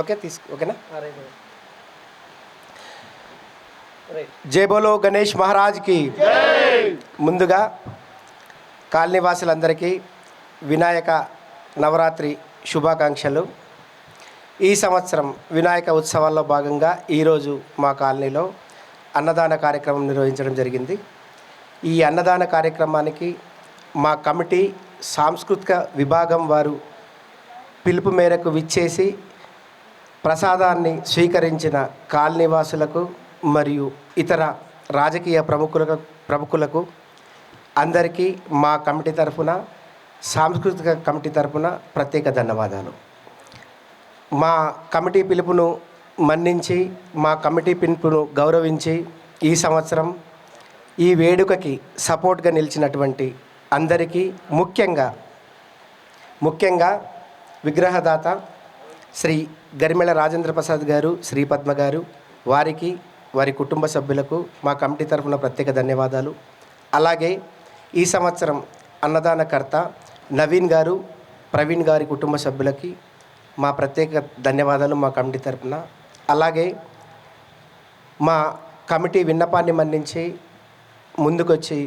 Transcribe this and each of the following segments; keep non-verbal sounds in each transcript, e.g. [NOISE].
Okay తీసుకు ఓకేనా? జై బోలో గణేష్ మహారాజ్కి ముందుగా కాలనీవాసులందరికీ వినాయక నవరాత్రి శుభాకాంక్షలు. ఈ సంవత్సరం వినాయక ఉత్సవాల్లో భాగంగా ఈరోజు మా కాలనీలో అన్నదాన కార్యక్రమం నిర్వహించడం జరిగింది. ఈ అన్నదాన కార్యక్రమానికి మా కమిటీ సాంస్కృతిక విభాగం వారు పిలుపు మేరకు విచ్చేసి ప్రసాదాన్ని స్వీకరించిన కాలనీవాసులకు మరియు ఇతర రాజకీయ ప్రముఖులకు ప్రముఖులకు అందరికీ మా కమిటీ తరఫున సాంస్కృతిక కమిటీ తరఫున ప్రత్యేక ధన్యవాదాలు. మా కమిటీ పిలుపును మన్నించి మా కమిటీ పిలుపును గౌరవించి ఈ సంవత్సరం ఈ వేడుకకి సపోర్ట్గా నిలిచినటువంటి అందరికీ ముఖ్యంగా ముఖ్యంగా విగ్రహదాత శ్రీ గరిమెళ రాజేంద్ర ప్రసాద్ గారు శ్రీ పద్మ గారు వారికి వారి కుటుంబ సభ్యులకు మా కమిటీ తరఫున ప్రత్యేక ధన్యవాదాలు. అలాగే ఈ సంవత్సరం అన్నదానకర్త నవీన్ గారు ప్రవీణ్ గారి కుటుంబ సభ్యులకి మా ప్రత్యేక ధన్యవాదాలు మా కమిటీ తరఫున. అలాగే మా కమిటీ విన్నపాన్ని మన్నించి ముందుకొచ్చి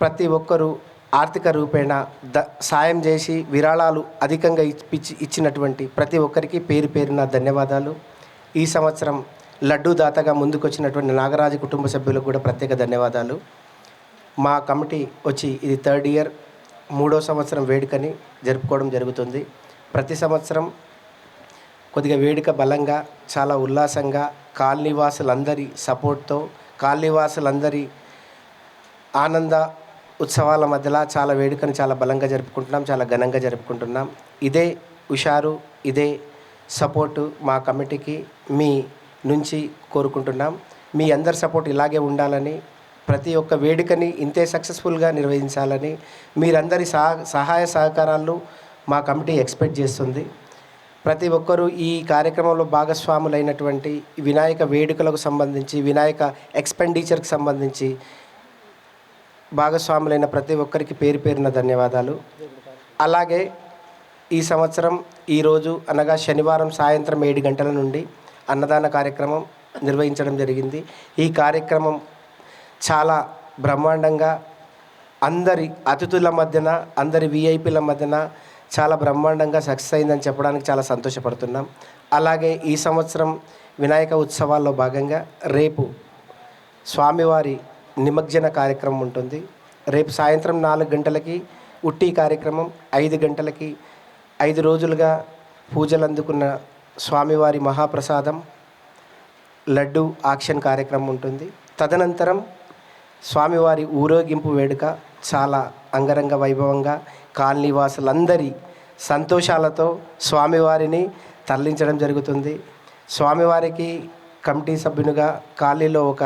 ప్రతి ఒక్కరూ ఆర్థిక రూపేణ ద సాయం చేసి విరాళాలు అధికంగా ఇచ్చి ఇచ్చినటువంటి ప్రతి ఒక్కరికి పేరు పేరున ధన్యవాదాలు. ఈ సంవత్సరం లడ్డూ దాతగా ముందుకొచ్చినటువంటి నాగరాజు కుటుంబ సభ్యులకు కూడా ప్రత్యేక ధన్యవాదాలు. మా కమిటీ వచ్చి ఇది థర్డ్ ఇయర్ మూడో సంవత్సరం వేడుకని జరుపుకోవడం జరుగుతుంది. ప్రతి సంవత్సరం కొద్దిగా వేడుక బలంగా చాలా ఉల్లాసంగా కాలనీవాసులందరి సపోర్ట్తో కాలనీవాసులందరి ఆనంద ఉత్సవాల మధ్యలో చాలా వేడుకను చాలా బలంగా జరుపుకుంటున్నాం చాలా ఘనంగా జరుపుకుంటున్నాం. ఇదే హుషారు ఇదే సపోర్టు మా కమిటీకి మీ నుంచి కోరుకుంటున్నాం. మీ అందరి సపోర్ట్ ఇలాగే ఉండాలని ప్రతి ఒక్క వేడుకని ఇంతే సక్సెస్ఫుల్గా నిర్వహించాలని మీరందరి సహా సహాయ సహకారాలు మా కమిటీ ఎక్స్పెక్ట్ చేస్తుంది. ప్రతి ఒక్కరూ ఈ కార్యక్రమంలో భాగస్వాములైనటువంటి వినాయక వేడుకలకు సంబంధించి వినాయక ఎక్స్పెండిచర్కి సంబంధించి భాగస్వాములైన ప్రతి ఒక్కరికి పేరు పేరున ధన్యవాదాలు. అలాగే ఈ సంవత్సరం ఈరోజు అనగా శనివారం సాయంత్రం ఏడు గంటల నుండి అన్నదాన కార్యక్రమం నిర్వహించడం జరిగింది. ఈ కార్యక్రమం చాలా బ్రహ్మాండంగా అందరి అతిథుల మధ్యన అందరి విఐపీల మధ్యన చాలా బ్రహ్మాండంగా సక్సెస్ అయిందని చెప్పడానికి చాలా సంతోషపడుతున్నాం. అలాగే ఈ సంవత్సరం వినాయక ఉత్సవాల్లో భాగంగా రేపు స్వామివారి నిమజ్జన కార్యక్రమం ఉంటుంది. రేపు సాయంత్రం నాలుగు గంటలకి ఉట్టి కార్యక్రమం ఐదు గంటలకి ఐదు రోజులుగా పూజలు అందుకున్న స్వామివారి మహాప్రసాదం లడ్డు ఆక్షన్ కార్యక్రమం ఉంటుంది. తదనంతరం స్వామివారి ఊరేగింపు వేడుక చాలా అంగరంగ వైభవంగా కాలనీవాసులందరి సంతోషాలతో స్వామివారిని తరలించడం జరుగుతుంది. స్వామివారికి కమిటీ సభ్యునిగా కాలనీలో ఒక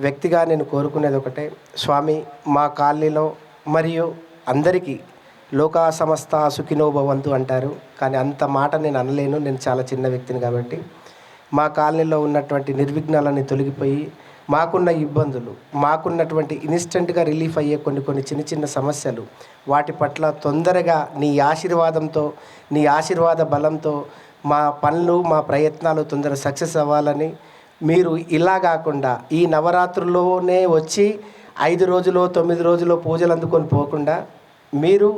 వ్యక్తిగా నేను కోరుకునేది ఒకటే. స్వామి మా కాలనీలో మరియు అందరికీ లోకా సమస్త సుఖినో భవంతు అంటారు. కానీ అంత మాట నేను అనలేను. నేను చాలా చిన్న వ్యక్తిని కాబట్టి. మా కాలనీలో ఉన్నటువంటి నిర్విఘ్నాలని తొలగిపోయి మాకున్న ఇబ్బందులు మాకున్నటువంటి ఇన్స్టెంట్గా రిలీఫ్ అయ్యే కొన్ని కొన్ని చిన్న చిన్న సమస్యలు వాటి పట్ల తొందరగా నీ ఆశీర్వాదంతో నీ ఆశీర్వాద బలంతో మా పనులు మా ప్రయత్నాలు తొందర సక్సెస్ అవ్వాలని మీరు ఇలా కాకుండా ఈ నవరాత్రుల్లోనే వచ్చి ఐదు రోజులు తొమ్మిది రోజులు పూజలు అందుకొని పోకుండా మీరు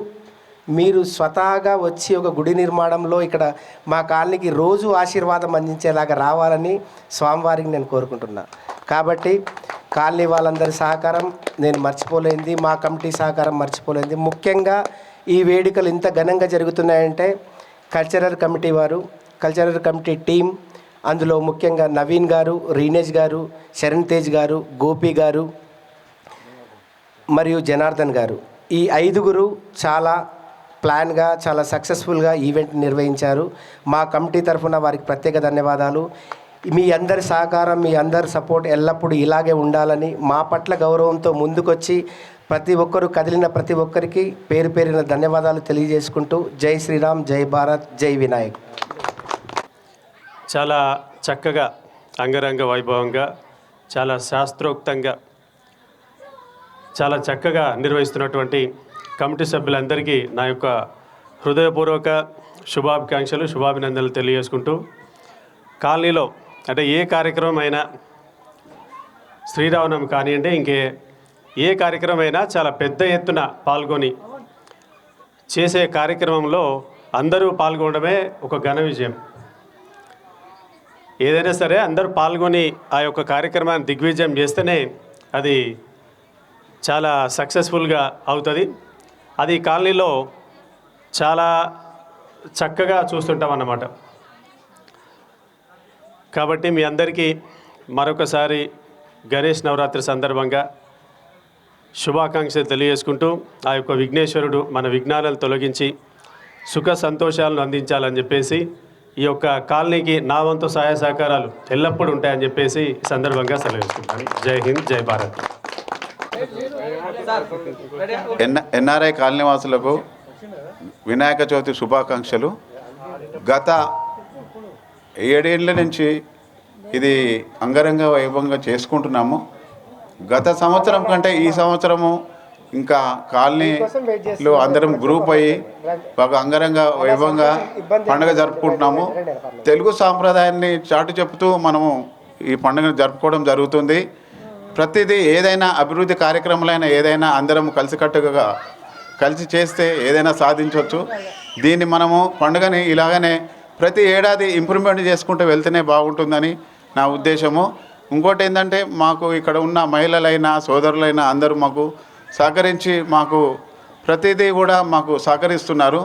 మీరు స్వతహాగా వచ్చి ఒక గుడి నిర్మాణంలో ఇక్కడ మా కాలనీకి రోజు ఆశీర్వాదం అందించేలాగా రావాలని స్వామివారికి నేను కోరుకుంటున్నా. కాబట్టి కాలనీ వాళ్ళందరి సహకారం నేను మర్చిపోలేంది మా కమిటీ సహకారం మర్చిపోలేంది ముఖ్యంగా ఈ వేడుకలు ఇంత ఘనంగా జరుగుతున్నాయంటే కల్చరల్ కమిటీ వారు కల్చరల్ కమిటీ టీం అందులో ముఖ్యంగా నవీన్ గారు రీనేజ్ గారు శరణ్ తేజ్ గారు గోపి గారు మరియు జనార్దన్ గారు. ఈ ఐదుగురు చాలా ప్లాన్గా చాలా సక్సెస్ఫుల్గా ఈవెంట్ నిర్వహించారు. మా కమిటీ తరఫున వారికి ప్రత్యేక ధన్యవాదాలు. మీ అందరి సహకారం మీ అందరి సపోర్ట్ ఎల్లప్పుడూ ఇలాగే ఉండాలని మా పట్ల గౌరవంతో ముందుకొచ్చి ప్రతి ఒక్కరు కదిలిన ప్రతి ఒక్కరికి పేరు పేరిన ధన్యవాదాలు తెలియజేసుకుంటూ జై శ్రీరామ్ జై భారత్ జై వినాయక్. చాలా చక్కగా అంగరంగ వైభవంగా చాలా శాస్త్రోక్తంగా చాలా చక్కగా నిర్వహిస్తున్నటువంటి కమిటీ సభ్యులందరికీ నా యొక్క హృదయపూర్వక శుభాకాంక్షలు శుభాభినందనలు తెలియజేసుకుంటూ కాలనీలో అంటే ఏ కార్యక్రమం అయినా శ్రీరామనవమి కానివ్వండి ఇంకే ఏ కార్యక్రమం అయినా చాలా పెద్ద ఎత్తున పాల్గొని చేసే కార్యక్రమంలో అందరూ పాల్గొనడమే ఒక ఘన విజయం. ఏదైనా సరే అందరూ పాల్గొని ఆ యొక్క కార్యక్రమాన్ని దిగ్విజయం చేస్తేనే అది చాలా సక్సెస్ఫుల్గా అవుతుంది. అది కాలనీలో చాలా చక్కగా చూస్తుంటాం అన్నమాట కాబట్టి మీ అందరికీ మరొకసారి గణేష్ నవరాత్రి సందర్భంగా శుభాకాంక్షలు తెలియజేసుకుంటూ ఆ యొక్క విఘ్నేశ్వరుడు మన విఘ్నాలను తొలగించి సుఖ సంతోషాలను అందించాలని చెప్పేసి ఈ యొక్క కాలనీకి నా వంతు సహాయ సహకారాలు ఎల్లప్పుడూ ఉంటాయని చెప్పేసి సందర్భంగా సెలవిస్తున్నాను జై హింద్ జై భారత్. ఎన్ ఎన్ఆర్ఐ కాలనీవాసులకు వినాయక చవితి శుభాకాంక్షలు. గత ఏడేళ్ళ నుంచి ఇది అంగరంగ వైభవంగా చేసుకుంటున్నాము. గత సంవత్సరం కంటే ఈ సంవత్సరము ఇంకా కాలనీలో అందరం గ్రూప్ అయ్యి ఒక అంగరంగ వైభవంగా పండుగ జరుపుకుంటున్నాము. తెలుగు సాంప్రదాయాన్ని చాటు చెప్తూ మనము ఈ పండుగను జరుపుకోవడం జరుగుతుంది. ప్రతిదీ ఏదైనా అభివృద్ధి కార్యక్రమాలైనా ఏదైనా అందరం కలిసికట్టుగా కలిసి చేస్తే ఏదైనా సాధించవచ్చు. దీన్ని మనము పండుగని ఇలాగనే ప్రతి ఏడాది ఇంప్రూవ్మెంట్ చేసుకుంటూ వెళ్తేనే బాగుంటుందని నా ఉద్దేశము. ఇంకోటి ఏంటంటే మాకు ఇక్కడ ఉన్న మహిళలైనా సోదరులైనా అందరూ మాకు సహకరించి మాకు ప్రతిదీ కూడా మాకు సహకరిస్తున్నారు.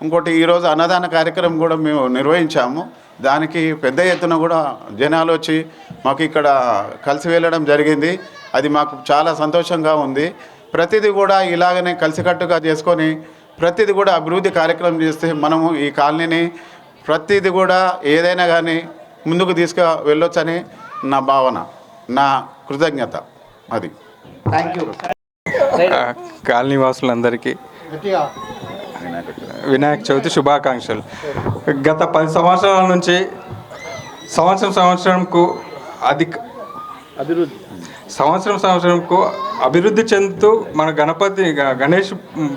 ఇంకోటి ఈరోజు అన్నదాన కార్యక్రమం కూడా మేము నిర్వహించాము. దానికి పెద్ద ఎత్తున కూడా జనాలు వచ్చి మాకు ఇక్కడ కలిసి వెళ్ళడం జరిగింది. అది మాకు చాలా సంతోషంగా ఉంది. ప్రతిదీ కూడా ఇలాగనే కలిసికట్టుగా చేసుకొని ప్రతిదీ కూడా అభివృద్ధి కార్యక్రమం చేస్తే మనము ఈ కాలనీని ప్రతిదీ కూడా ఏదైనా కానీ ముందుకు తీసుకు వెళ్ళొచ్చని నా భావన నా కృతజ్ఞత. అది. థ్యాంక్ యూ [LAUGHS] కాలనీ వాసులందరికీ వినాయక చవితి శుభాకాంక్షలు. గత పది సంవత్సరాల నుంచి సంవత్సరం సంవత్సరంకు అధిక అభివృద్ధి. సంవత్సరం సంవత్సరంకు అభివృద్ధి చెందుతూ మన గణపతి గణేష్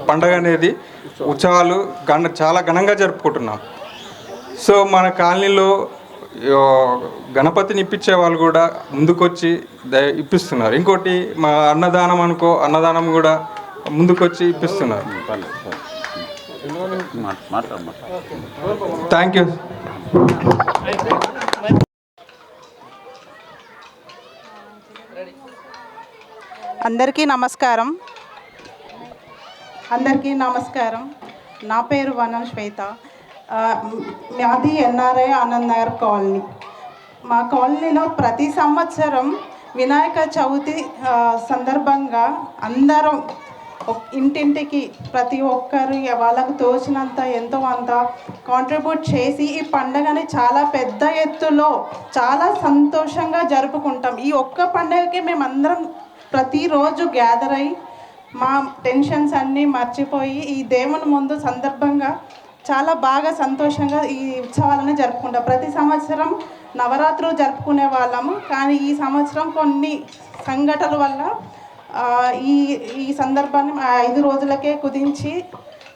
పండగ అనేది ఉత్సవాలు గణ చాలా ఘనంగా జరుపుకుంటున్నాం. సో మన కాలనీలో గణపతిని ఇప్పించే వాళ్ళు కూడా ముందుకొచ్చి ద- ఇప్పిస్తున్నారు. ఇంకోటి మా అన్నదానం అనుకో అన్నదానం కూడా ముందుకొచ్చి ఇప్పిస్తున్నారు. Thank you. అందరికీ నమస్కారం. అందరికీ నమస్కారం. నా పేరు వనం శ్వేత. ఆ, మాది ఎన్ఆర్ఐ ఆనంద్ నగర్ కాలనీ. మా కాలనీలో ప్రతి సంవత్సరం వినాయక చవితి సందర్భంగా అందరం ఇంటింటికి ప్రతి ఒక్కరు వాళ్ళకు తోచినంత ఎంతో అంత కాంట్రిబ్యూట్ చేసి ఈ పండుగని చాలా పెద్ద ఎత్తులో చాలా సంతోషంగా జరుపుకుంటాం. ఈ ఒక్క పండుగకి మేమందరం ప్రతిరోజు గ్యాదర్ అయ్యి మా టెన్షన్స్ అన్నీ మర్చిపోయి ఈ దేవుని ముందు సందర్భంగా చాలా బాగా సంతోషంగా ఈ ఉత్సవాలను జరుపుకుంటాం. ప్రతి సంవత్సరం నవరాత్రులు జరుపుకునే వాళ్ళము. కానీ ఈ సంవత్సరం కొన్ని సంఘటనల వల్ల ఈ ఈ సందర్భాన్ని ఐదు రోజులకే కుదించి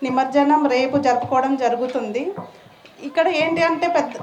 నిమజ్జనం రేపు జరుపుకోవడం జరుగుతుంది. ఇక్కడ ఏంటి అంటే పెద్ద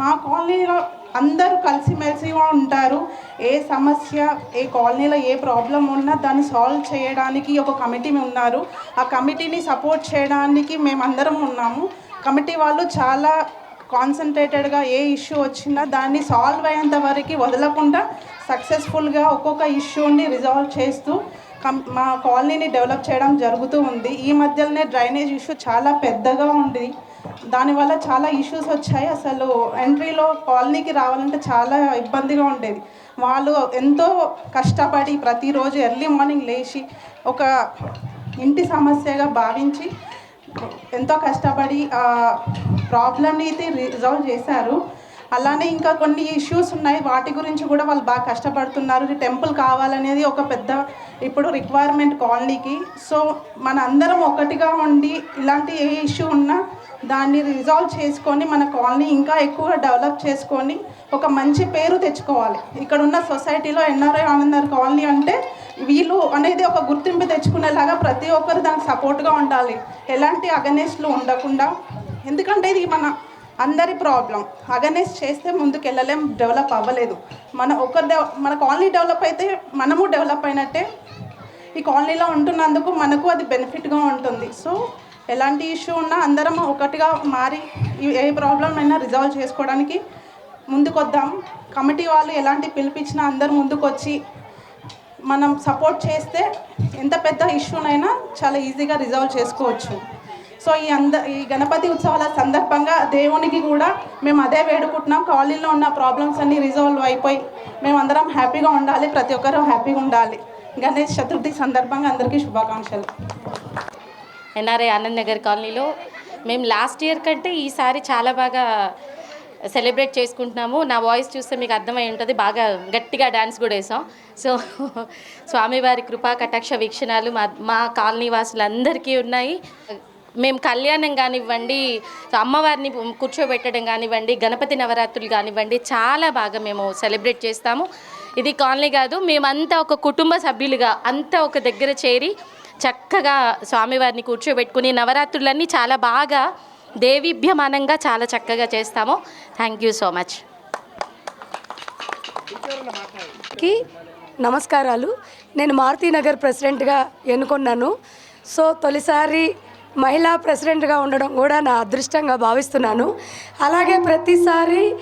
మా కాలనీలో అందరూ కలిసిమెలిసిగా ఉంటారు. ఏ సమస్య ఏ కాలనీలో ఏ ప్రాబ్లం ఉన్నా దాన్ని సాల్వ్ చేయడానికి ఒక కమిటీ ఉన్నారు. ఆ కమిటీని సపోర్ట్ చేయడానికి మేమందరం ఉన్నాము. కమిటీ వాళ్ళు చాలా కాన్సన్ట్రేటెడ్గా ఏ ఇష్యూ వచ్చినా దాన్ని సాల్వ్ అయ్యేంత వరకు వదలకుండా సక్సెస్ఫుల్గా ఒక్కొక్క ఇష్యూని రిజాల్వ్ చేస్తూ కం మా కాలనీని డెవలప్ చేయడం జరుగుతూ ఉంది. ఈ మధ్యలోనే డ్రైనేజ్ ఇష్యూ చాలా పెద్దగా ఉంది. దానివల్ల చాలా ఇష్యూస్ వచ్చాయి. అసలు ఎంట్రీలో కాలనీకి రావాలంటే చాలా ఇబ్బందిగా ఉండేది. వాళ్ళు ఎంతో కష్టపడి ప్రతిరోజు ఎర్లీ మార్నింగ్ లేచి ఒక ఇంటి సమస్యగా భావించి ఎంతో కష్టపడి ప్రాబ్లమ్ని అయితే రిజాల్వ్ చేశారు. అలానే ఇంకా కొన్ని ఇష్యూస్ ఉన్నాయి. వాటి గురించి కూడా వాళ్ళు బాగా కష్టపడుతున్నారు. ఈ టెంపుల్ కావాలనేది ఒక పెద్ద ఇప్పుడు రిక్వైర్మెంట్ కాలనీకి. సో మన అందరం ఒకటిగా ఉండి ఇలాంటి ఏ ఇష్యూ ఉన్నా దాన్ని రిజాల్వ్ చేసుకొని మన కాలనీ ఇంకా ఎక్కువగా డెవలప్ చేసుకొని ఒక మంచి పేరు తెచ్చుకోవాలి. ఇక్కడ ఉన్న సొసైటీలో ఎన్ఆర్ఐ ఆనందర్ కాలనీ అంటే వీళ్ళు అనేది ఒక గుర్తింపు తెచ్చుకునేలాగా ప్రతి ఒక్కరు దానికి సపోర్ట్గా ఉండాలి. ఎలాంటి అగనెస్ట్లు ఉండకుండా. ఎందుకంటే ఇది మన అందరి ప్రాబ్లం అగర్నెస్ చేస్తే ముందుకు వెళ్ళలేం డెవలప్ అవ్వలేదు. మన ఒకరి మన కాలనీ డెవలప్ అయితే మనము డెవలప్ అయినట్టే. ఈ కాలనీలో ఉంటున్నందుకు మనకు అది బెనిఫిట్గా ఉంటుంది. సో ఎలాంటి ఇష్యూ ఉన్నా అందరం ఒకటిగా మారి ఏ ప్రాబ్లం అయినా రిజాల్వ్ చేసుకోవడానికి ముందుకొద్దాం. కమిటీ వాళ్ళు ఎలాంటి పిలిపించినా అందరు ముందుకొచ్చి మనం సపోర్ట్ చేస్తే ఎంత పెద్ద ఇష్యూనైనా చాలా ఈజీగా రిజాల్వ్ చేసుకోవచ్చు. సో ఈ అంద ఈ గణపతి ఉత్సవాల సందర్భంగా దేవునికి కూడా మేము అదే వేడుకుంటున్నాం. కాలనీలో ఉన్న ప్రాబ్లమ్స్ అన్నీ రిజాల్వ్ అయిపోయి మేము అందరం హ్యాపీగా ఉండాలి. ప్రతి ఒక్కరూ హ్యాపీగా ఉండాలి. గణేష్ చతుర్థి సందర్భంగా అందరికీ శుభాకాంక్షలు. ఎన్ఆర్ఐ ఆనంద్ నగర్ కాలనీలో. మేము లాస్ట్ ఇయర్ కంటే ఈసారి చాలా బాగా సెలబ్రేట్ చేసుకుంటున్నాము. నా వాయిస్ చూస్తే మీకు అర్థమై ఉంటుంది. బాగా గట్టిగా డ్యాన్స్ కూడా వేసాం. సో స్వామివారి కృపా కటాక్ష వీక్షణాలు మా మా కాలనీ వాసులందరికీ ఉన్నాయి. మేము కళ్యాణం కానివ్వండి అమ్మవారిని కూర్చోబెట్టడం కానివ్వండి గణపతి నవరాత్రులు కానివ్వండి చాలా బాగా మేము సెలబ్రేట్ చేస్తాము. ఇది కాలనీ కాదు. మేమంతా ఒక కుటుంబ సభ్యులుగా అంతా ఒక దగ్గర చేరి చక్కగా స్వామివారిని కూర్చోబెట్టుకుని నవరాత్రులన్నీ చాలా బాగా దేవీభ్యమానంగా చాలా చక్కగా చేస్తాము. థ్యాంక్ యూ సో మచ్కి నమస్కారాలు. నేను మారుతీనగర్ ప్రెసిడెంట్గా ఎన్నుకున్నాను. సో తొలిసారి మహిళా ప్రెసిడెంట్గా ఉండడం కూడా నా అదృష్టంగా భావిస్తున్నాను. అలాగే ప్రతిసారి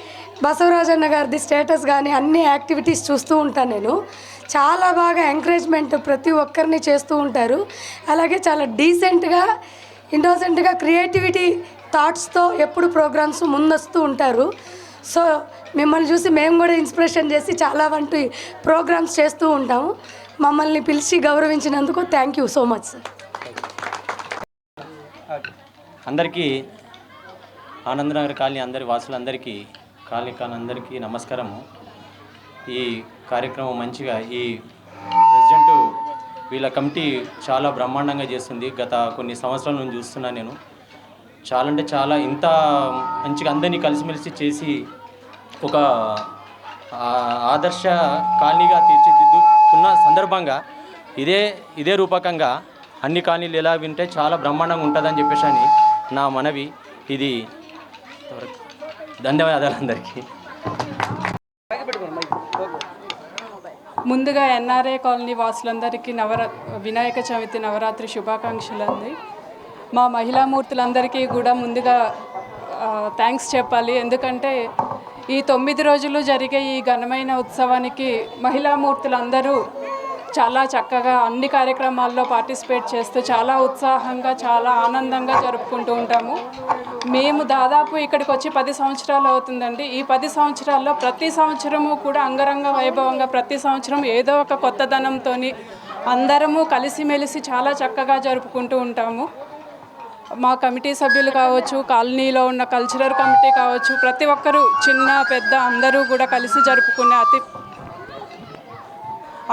బసవరాజన్న గారిది స్టేటస్ కానీ అన్ని యాక్టివిటీస్ చూస్తూ ఉంటాను నేను. చాలా బాగా ఎంకరేజ్మెంట్ ప్రతి ఒక్కరిని చేస్తూ ఉంటారు. అలాగే చాలా డీసెంట్గా ఇన్నోసెంట్గా క్రియేటివిటీ థాట్స్తో ఎప్పుడు ప్రోగ్రామ్స్ ముందొస్తూ ఉంటారు. సో మిమ్మల్ని చూసి మేము కూడా ఇన్స్పిరేషన్ చేసి చాలా వంటి ప్రోగ్రామ్స్ చేస్తూ ఉంటాము మమ్మల్ని పిలిచి గౌరవించినందుకు thank you so much sir. అందరికీ ఆనందనగర్ కాలనీ అందరి వాసులందరికీ కాలనీ అందరికీ నమస్కారము. ఈ కార్యక్రమం మంచిగా ఈ ప్రెసిడెంట్ వీళ్ళ కమిటీ చాలా బ్రహ్మాండంగా చేస్తుంది. గత కొన్ని సంవత్సరాల నుంచి చూస్తున్నా నేను. చాలా అంటే చాలా ఇంత మంచిగా అందరినీ కలిసిమెలిసి చేసి ఒక ఆదర్శ కాలనీగా తీర్చిదిద్దుకున్న సందర్భంగా ఇదే ఇదే రూపకంగా అన్ని కాలనీలు ఎలా వింటే చాలా బ్రహ్మాండంగా ఉంటుందని చెప్పేసి అని నా మనవి. ఇది ధన్యవాదాలు అందరికీ ముందుగా ఎన్ఆర్ఏ కాలనీ వాసులందరికీ నవరా వినాయక చవితి నవరాత్రి శుభాకాంక్షలు అంది మా మహిళామూర్తులందరికీ కూడా ముందుగా థ్యాంక్స్ చెప్పాలి. ఎందుకంటే ఈ తొమ్మిది రోజులు జరిగే ఈ ఘనమైన ఉత్సవానికి మహిళామూర్తులందరూ చాలా చక్కగా అన్ని కార్యక్రమాల్లో పార్టిసిపేట్ చేస్తూ చాలా ఉత్సాహంగా చాలా ఆనందంగా జరుపుకుంటూ ఉంటాము. మేము దాదాపు ఇక్కడికి వచ్చి పది సంవత్సరాలు అవుతుందండి. ఈ పది సంవత్సరాల్లో ప్రతి సంవత్సరము కూడా అంగరంగ వైభవంగా ప్రతి సంవత్సరం ఏదో ఒక కొత్తదనంతో అందరము కలిసిమెలిసి చాలా చక్కగా జరుపుకుంటూ ఉంటాము. మా కమిటీ సభ్యులు కావచ్చు కాలనీలో ఉన్న కల్చరల్ కమిటీ కావచ్చు ప్రతి ఒక్కరూ చిన్న పెద్ద అందరూ కూడా కలిసి జరుపుకునే అతి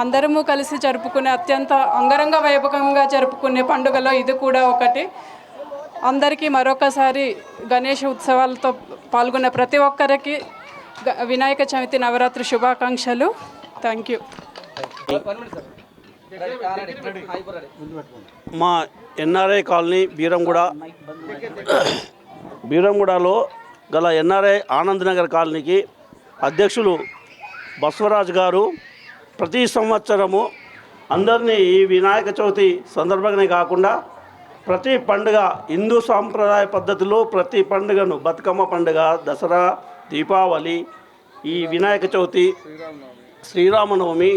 అందరము కలిసి జరుపుకునే అత్యంత అంగరంగ వైభవంగా జరుపుకునే పండుగలో ఇది కూడా ఒకటి. అందరికీ మరొకసారి గణేష్ ఉత్సవాలతో పాల్గొన్న ప్రతి ఒక్కరికి వినాయక చవితి నవరాత్రి శుభాకాంక్షలు. Thank you. మా ఎన్ఆర్ఐ కాలనీ బీరంగూడ. బీరంగూడలో గల ఎన్ఆర్ఐ ఆనంద్ నగర్ కాలనీకి అధ్యక్షులు బసవరాజు గారు ప్రతి సంవత్సరము అందరినీ ఈ వినాయక చవితి సందర్భంగానే కాకుండా ప్రతి పండుగ హిందూ సాంప్రదాయ పద్ధతిలో ప్రతి పండుగను బతుకమ్మ పండుగ దసరా దీపావళి ఈ వినాయక చవితి శ్రీరామనవమి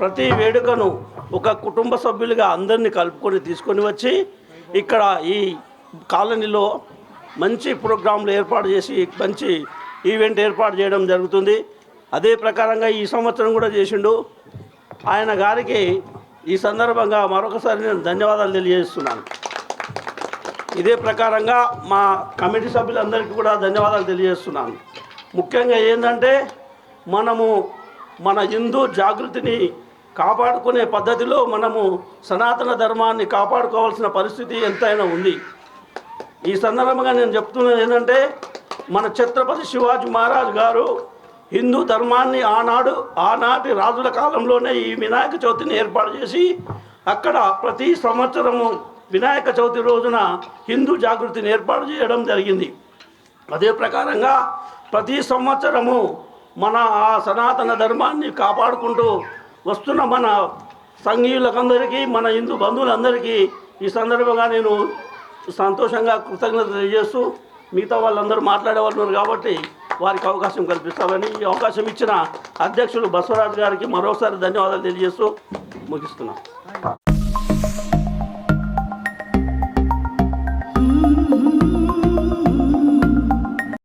ప్రతి వేడుకను ఒక కుటుంబ సభ్యులుగా అందరినీ కలుపుకొని తీసుకొని వచ్చి ఇక్కడ ఈ కాలనీలో మంచి ప్రోగ్రాంలు ఏర్పాటు చేసి మంచి ఈవెంట్ ఏర్పాటు చేయడం జరుగుతుంది. అదే ప్రకారంగా ఈ సంవత్సరం కూడా చేసిండు. ఆయన గారికి ఈ సందర్భంగా మరొకసారి నేను ధన్యవాదాలు తెలియజేస్తున్నాను. ఇదే ప్రకారంగా మా కమిటీ సభ్యులందరికీ కూడా ధన్యవాదాలు తెలియజేస్తున్నాను. ముఖ్యంగా ఏంటంటే మనము మన హిందూ జాగృతిని కాపాడుకునే పద్ధతిలో మనము సనాతన ధర్మాన్ని కాపాడుకోవాల్సిన పరిస్థితి ఎంతైనా ఉంది. ఈ సందర్భంగా నేను చెప్తున్నది ఏంటంటే మన ఛత్రపతి శివాజీ మహారాజ్ గారు హిందూ ధర్మాన్ని ఆనాడు ఆనాటి రాజుల కాలంలోనే ఈ వినాయక చవితిని ఏర్పాటు చేసి అక్కడ ప్రతి సంవత్సరము వినాయక చవితి రోజున హిందూ జాగృతిని ఏర్పాటు చేయడం జరిగింది. అదే ప్రకారంగా ప్రతి సంవత్సరము మన ఆ సనాతన ధర్మాన్ని కాపాడుకుంటూ వస్తున్న మన సంఘీయులకందరికీ మన హిందూ బంధువులందరికీ ఈ సందర్భంగా నేను సంతోషంగా కృతజ్ఞత తెలియజేస్తూ మిగతా వాళ్ళందరూ మాట్లాడేవాళ్ళు కాబట్టి వారికి అవకాశం కల్పిస్తామని ఈ అవకాశం ఇచ్చిన అధ్యక్షుడు బసవరాజు గారికి మరోసారి ధన్యవాదాలు తెలియజేస్తూ ముగిస్తున్నాం. Hmm.